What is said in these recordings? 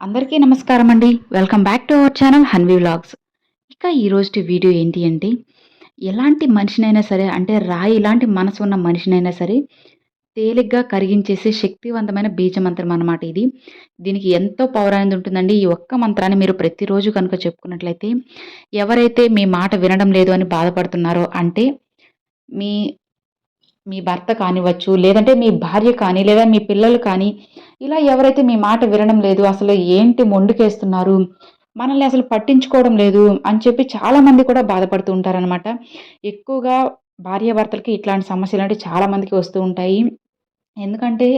అందరికీ నమస్కారం అండి welcome back to our channel Hanvi vlogs ఇక ఈరోజు వీడియో ఏంటి అంటే ఎలాంటి మనిషినైనా సరే అంటే రాయి ఇలాంటి మనసు ఉన్న మనిషినైనా సరే తేలిగ్గా కరిగించేసే శక్తివంతమైన బీజ మంత్రం అన్నమాట ఇది. దీనికి ఎంతో పవర్ ఉంటుందండి. ఈ ఒక్క మంత్రాన్ని మీరు ప్రతిరోజు కనుక చెప్పుకున్నట్లయితే ఎవరైతే మీ మాట వినడం లేదు అని బాధపడుతున్నారో అంటే మీ మీ భర్త కానివ్వచ్చు లేదంటే మీ భార్య కానీ లేదా మీ పిల్లలు కానీ ఇలా ఎవరైతే మీ మాట వినడం లేదు అసలు ఏంటి మొండుకేస్తున్నారు మనల్ని అసలు పట్టించుకోవడం లేదు అని చెప్పి చాలామంది కూడా బాధపడుతూ ఉంటారనమాట ఎక్కువగా భార్యాభర్తలకి ఇట్లాంటి సమస్యలు అంటే చాలామందికి వస్తూ ఉంటాయి. ఎందుకంటే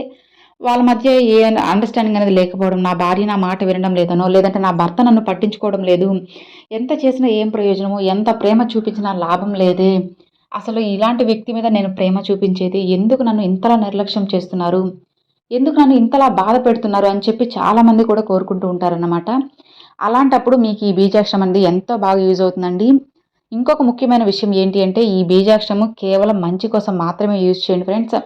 వాళ్ళ మధ్య ఏ అండర్స్టాండింగ్ అనేది లేకపోవడం నా భార్య నా మాట వినడం లేదనో లేదంటే నా భర్త నన్ను పట్టించుకోవడం లేదు ఎంత చేసినా ఏం ప్రయోజనము ఎంత ప్రేమ చూపించినా లాభం లేదే అసలు ఇలాంటి వ్యక్తి మీద నేను ప్రేమ చూపించేది ఎందుకు నన్ను ఇంతలా నిర్లక్ష్యం చేస్తున్నారు? ఎందుకు నన్ను ఇంతలా బాధ పెడుతున్నారు అని చెప్పి చాలామంది కూడా కోరుకుంటూ ఉంటారన్నమాట. అలాంటప్పుడు మీకు ఈ బీజాక్షరం అనేది ఎంతో బాగా యూజ్ అవుతుందండి. ఇంకొక ముఖ్యమైన విషయం ఏంటి అంటే ఈ బీజాక్షరము కేవలం మంచి కోసం మాత్రమే యూజ్ చేయండి ఫ్రెండ్స్.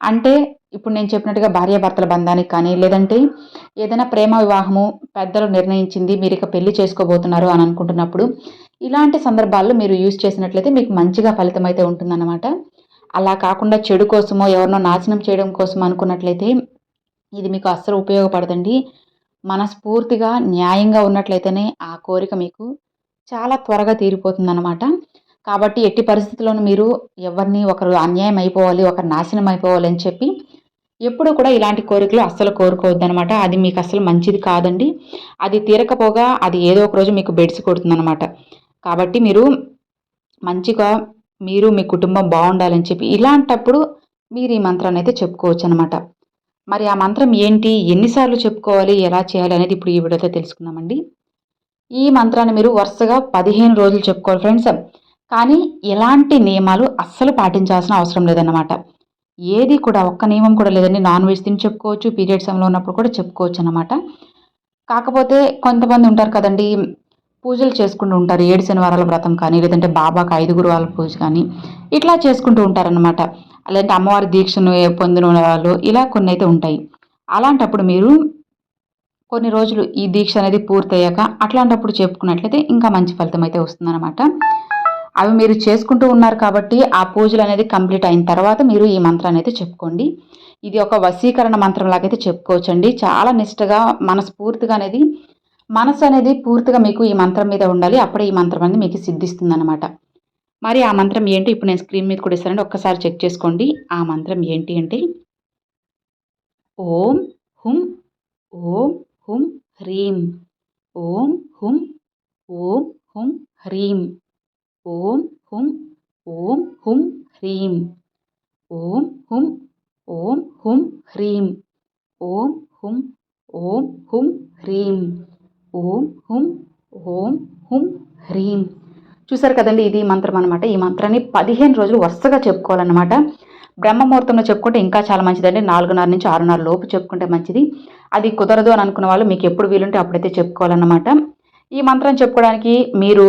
అంటే ఇప్పుడు నేను చెప్పినట్టుగా భార్యాభర్తల బంధానికి కానీ లేదంటే ఏదైనా ప్రేమ వివాహము పెద్దలు నిర్ణయించింది మీరు ఇక పెళ్ళి చేసుకోబోతున్నారు అని అనుకుంటున్నప్పుడు ఇలాంటి సందర్భాల్లో మీరు యూజ్ చేసినట్లయితే మీకు మంచిగా ఫలితం అయితే ఉంటుందన్నమాట. అలా కాకుండా చెడు కోసమో ఎవరినో నాశనం చేయడం కోసం అనుకున్నట్లయితే ఇది మీకు అస్సలు ఉపయోగపడదండి. మనస్ఫూర్తిగా న్యాయంగా ఉన్నట్లయితేనే ఆ కోరిక మీకు చాలా త్వరగా తీరిపోతుందన్నమాట. కాబట్టి ఎట్టి పరిస్థితుల్లోనూ మీరు ఎవరిని ఒకరు అన్యాయం అయిపోవాలి ఒకరు నాశనం అయిపోవాలి అని చెప్పి ఎప్పుడూ కూడా ఇలాంటి కోరికలు అస్సలు కోరుకోవద్దు అనమాట అది మీకు అస్సలు మంచిది కాదండి. అది తీరకపోగా అది ఏదో ఒక రోజు మీకు బెడ్స్ కొడుతుందనమాట కాబట్టి మీరు మంచిగా మీరు మీ కుటుంబం బాగుండాలని చెప్పి ఇలాంటప్పుడు మీరు ఈ మంత్రాన్ని అయితే చెప్పుకోవచ్చు అనమాట మరి ఆ మంత్రం ఏంటి? ఎన్నిసార్లు చెప్పుకోవాలి? ఎలా చేయాలి? అనేది ఇప్పుడు ఈ వీడియోతో తెలుసుకుందామండి. ఈ మంత్రాన్ని మీరు వరుసగా పదిహేను రోజులు చెప్పుకోవాలి ఫ్రెండ్స్. కానీ ఎలాంటి నియమాలు అస్సలు పాటించాల్సిన అవసరం లేదన్నమాట. ఏది కూడా ఒక్క నియమం కూడా లేదండి. నాన్ వెజ్ తిని చెప్పుకోవచ్చు పీరియడ్ సమయంలో ఉన్నప్పుడు కూడా చెప్పుకోవచ్చు అనమాట కాకపోతే కొంతమంది ఉంటారు కదండి పూజలు చేసుకుంటూ ఉంటారు. ఏడు శనివారాల వ్రతం కానీ లేదంటే బాబాకి ఐదుగురు వాళ్ళ పూజ కానీ ఇట్లా చేసుకుంటూ ఉంటారనమాట లేదంటే అమ్మవారి దీక్షను పొందిన వాళ్ళు ఇలా కొన్ని అయితే ఉంటాయి. అలాంటప్పుడు మీరు కొన్ని రోజులు ఈ దీక్ష అనేది పూర్తయ్యాక అట్లాంటప్పుడు చెప్పుకున్నట్లయితే ఇంకా మంచి ఫలితం అయితే వస్తుందన్నమాట. అవి మీరు చేసుకుంటూ ఉన్నారు కాబట్టి ఆ పూజలు అనేది కంప్లీట్ అయిన తర్వాత మీరు ఈ మంత్రాన్ని అయితే చెప్పుకోండి. ఇది ఒక వశీకరణ మంత్రం లాగైతే చెప్పుకోవచ్చండి. చాలా నిష్టగా మనస్ఫూర్తిగా అనేది మనసు అనేది పూర్తిగా మీకు ఈ మంత్రం మీద ఉండాలి. అప్పుడే ఈ మంత్రం అనేది మీకు సిద్ధిస్తుంది అనమాట మరి ఆ మంత్రం ఏంటి? ఇప్పుడు నేను స్క్రీన్ మీద కూడా ఇస్తానండి ఒక్కసారి చెక్ చేసుకోండి. ఆ మంత్రం ఏంటి అంటే ఓం హుం ఓం హుం హ్రీం. ఓం హుం ఓం హుం హ్రీం. ఓం హుం ఓం హుం హ్రీం. ఓం హుం ఓం హుం హ్రీం. ఓం హుం ఓం హుం హ్రీం. ఓం హుం ఓం హుం హ్రీం. చూసారు కదండి ఇది మంత్రం అనమాట ఈ మంత్రాన్ని పదిహేను రోజులు వరుసగా చెప్పుకోవాలన్నమాట. బ్రహ్మముహూర్తంలో చెప్పుకుంటే ఇంకా చాలా మంచిదండి. నాలుగున్నర నుంచి ఆరున్నర లోపు చెప్పుకుంటే మంచిది. అది కుదరదు అని అనుకున్న వాళ్ళు మీకు ఎప్పుడు వీలుంటే అప్పుడైతే చెప్పుకోవాలన్నమాట. ఈ మంత్రం చెప్పుకోవడానికి మీరు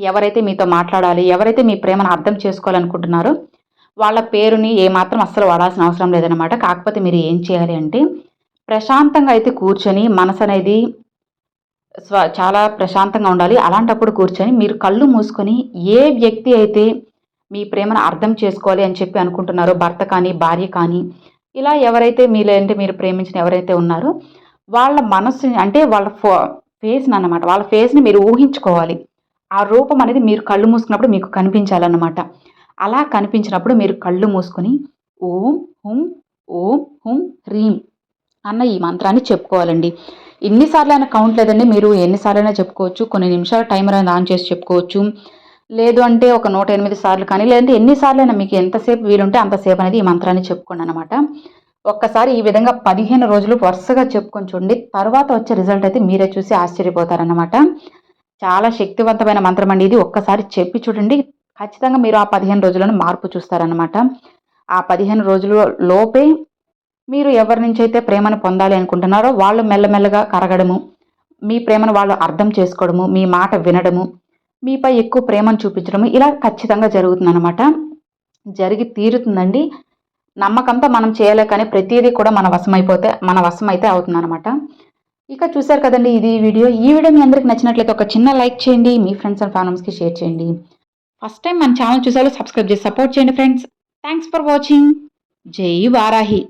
ఎవరైతే మీతో మాట్లాడాలి ఎవరైతే మీ ప్రేమను అర్థం చేసుకోవాలనుకుంటున్నారో వాళ్ళ పేరుని ఏమాత్రం అస్సలు వాడాల్సిన అవసరం లేదనమాట కాకపోతే మీరు ఏం చేయాలి అంటే ప్రశాంతంగా అయితే కూర్చొని మనసు అనేది స్వ చాలా ప్రశాంతంగా ఉండాలి. అలాంటప్పుడు కూర్చొని మీరు కళ్ళు మూసుకొని ఏ వ్యక్తి అయితే మీ ప్రేమను అర్థం చేసుకోవాలి అని చెప్పి అనుకుంటున్నారో భర్త కానీ భార్య కానీ ఇలా ఎవరైతే మీలంటే మీరు ప్రేమించిన ఎవరైతే ఉన్నారో వాళ్ళ మనస్సుని అంటే వాళ్ళ ఫో ఫేస్ని అనమాట వాళ్ళ ఫేస్ని మీరు ఊహించుకోవాలి. ఆ రూపం అనేది మీరు కళ్ళు మూసుకున్నప్పుడు మీకు కనిపించాలన్నమాట. అలా కనిపించినప్పుడు మీరు కళ్ళు మూసుకొని ఓం హుం ఓం హుం హ్రీం అన్న ఈ మంత్రాన్ని చెప్పుకోవాలండి. ఎన్నిసార్లు అయినా కౌంట్ లేదండి. మీరు ఎన్నిసార్లు అయినా చెప్పుకోవచ్చు. కొన్ని నిమిషాలు టైమర్ అయినా ఆన్ చేసి చెప్పుకోవచ్చు. లేదు అంటే ఒక నూట ఎనిమిది సార్లు కానీ లేదంటే ఎన్నిసార్లు అయినా మీకు ఎంతసేపు వీలుంటే అంతసేపు అనేది ఈ మంత్రాన్ని చెప్పుకోండి అనమాట ఒక్కసారి ఈ విధంగా పదిహేను రోజులు వరుసగా చెప్పుకొని చూడండి. తర్వాత వచ్చే రిజల్ట్ అయితే మీరే చూసి ఆశ్చర్యపోతారనమాట చాలా శక్తివంతమైన మంత్రం అండి. ఇది ఒక్కసారి చెప్పి చూడండి. ఖచ్చితంగా మీరు ఆ పదిహేను రోజులను మార్పు చూస్తారనమాట ఆ పదిహేను రోజుల లోపే మీరు ఎవరి నుంచి అయితే ప్రేమను పొందాలి అనుకుంటున్నారో వాళ్ళు మెల్లమెల్లగా కరగడము మీ ప్రేమను వాళ్ళు అర్థం చేసుకోవడము మీ మాట వినడము మీపై ఎక్కువ ప్రేమను చూపించడము ఇలా ఖచ్చితంగా జరుగుతుందనమాట జరిగి తీరుతుందండి. నమ్మకంతో మనం చేయలే కానీ ప్రతిదీ కూడా మన వశమైపోతే మన వశం అయితే అవుతుందన్నమాట. ఇక చూసారు కదండి ఇది వీడియో. ఈ వీడియో మీ అందరికి నచ్చినట్లయితే ఒక చిన్న లైక్ చేయండి మీ ఫ్రెండ్స్ అండ్ ఫ్యామిలీస్కి షేర్ చేయండి. ఫస్ట్ టైం మన ఛానల్ చూసాలో సబ్స్క్రైబ్ చేసి సపోర్ట్ చేయండి friends. Thanks for watching. Jai Varahi.